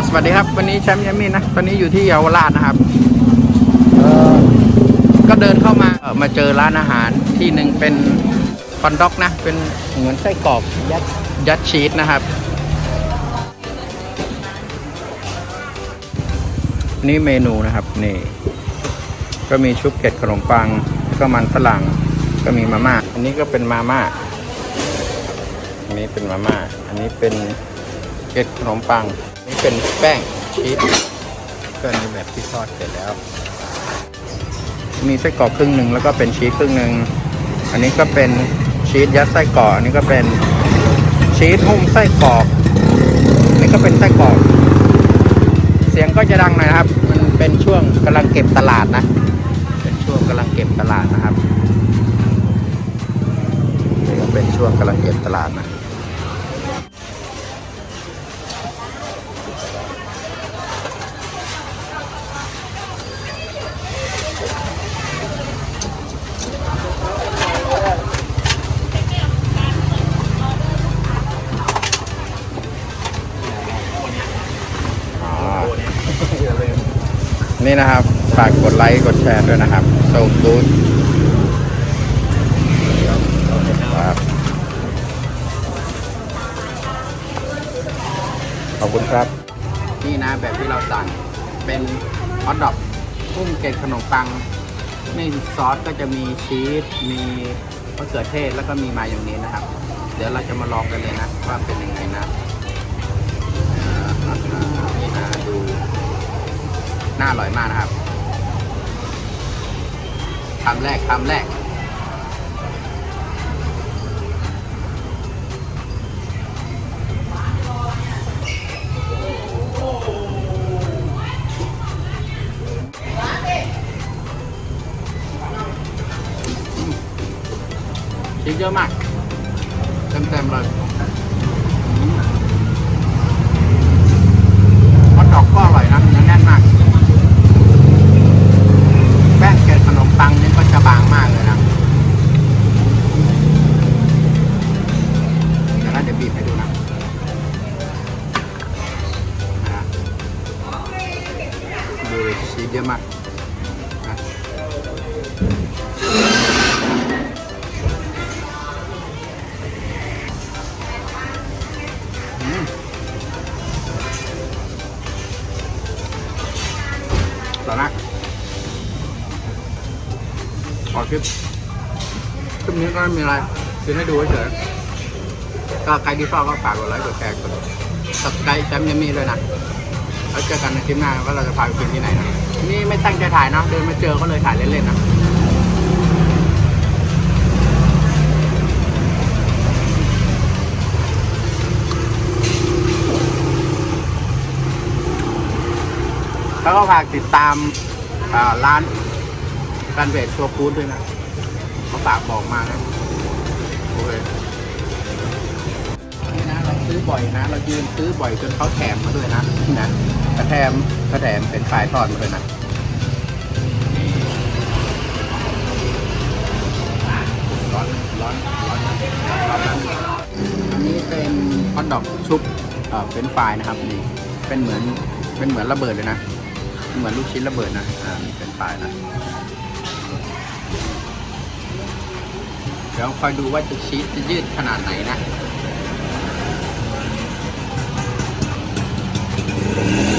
ก็สวัสดีครับ วันนี้แชมป์ยามินนะ ตอนนี้อยู่ที่เยาวราชนะครับก็เดินเข้ามาเออมาเจอร้านอาหารที่หนึ่งเป็นคอนด็อกนะ เป็นเหมือนไส้กรอกยัดยัดชีสนะครับนี่เมนูนะครับนี่ ก็มีชุบเกล็ดขนมปังก็มันฝรั่งก็มีมาม่าอันนี้ก็เป็นมาม่าอันนี้เป็นมาม่าอันนี้เป็นเกล็ดขนมปัง นนี้เป็นแป้งชีสก็ในแบบที่ทอดเสร็จแล้ว มีไส้กรอกครึ่งหนึ่งแล้วก็เป็นชีสครึ่งหนึ่งอันนี้ก็เป็นชีสยัดไส้กรอกอันนี้ก็เป็นชีสหุ้มไส้กรอกอันนี้ก็เป็นไส้กรอก เสียงก็จะดังหน่อยนะครับ มันเป็นช่วงกำลังเก็บตลาดนะ เป็นช่วงกำลังเก็บตลาดนะครับนี่ก็เป็นช่วงกำลังเก็บตลาดนะ นี่นะครับ ฝากกดไลค์ กดแชร์ด้วยนะครับโซกูดครับขอบคุณครับ นี่นะแบบที่เราสั่งเป็นฮอทดอกพุ่มเกล็ดขนมปังในซอสก็จะมีชีสมีมะเขือเทศแล้วก็มีมายองเนสนะครับ เดี๋ยวเราจะมาลองกันเลยนะว่าเป็นยังไงนะนี่นะดู น่าอร่อยมากนะครับคำแรกคำแรก ชิ้นเยอะมาก เต็มๆเลย ชีสเยอะมากนะต่อนะขอคลิปคลิปนี้ก็ไม่มีอะไรคือให้ดูเฉยๆก็ใครที่ชอบก็ฝากกดไลค์กดแชร์กดสับสไครต์แชมป์ยมมี่ด้วยนะแล้วเจอกันในคลิปหน้าว่าเราจะพาไปกินที่ไหนนะ นี่ไม่ตั้งใจถ่ายนะ เดินมาเจอก็เลยถ่ายเล่นๆนะแล้วก็ฝากติดตามร้านแฟนเพจตัวฟู้ดด้วยนะเขาฝากบอกมานะโอเคนี่นะเราซื้ อบ่อยนะ เรายืนซื้อบ่อยจนเขาแถมมาด้วยนะนี่นะกระแถมกระแถมเป็นฝายทอดมาด้วยนะร้อนร้อนร้อนร้อนนั้นอันนี้เป็นฮอทดอกชุบเป็นฝ่ายนะครับนี่เป็นเหมือนเป็นเหมือนระเบิดเลยนะ เหมือนลูกชิ้นระเบิดนะอ่านี่เป็นปลายนะเดี๋ยวคอยดูว่าจะชีสจะยืดขนาดไหนนะ Thank you.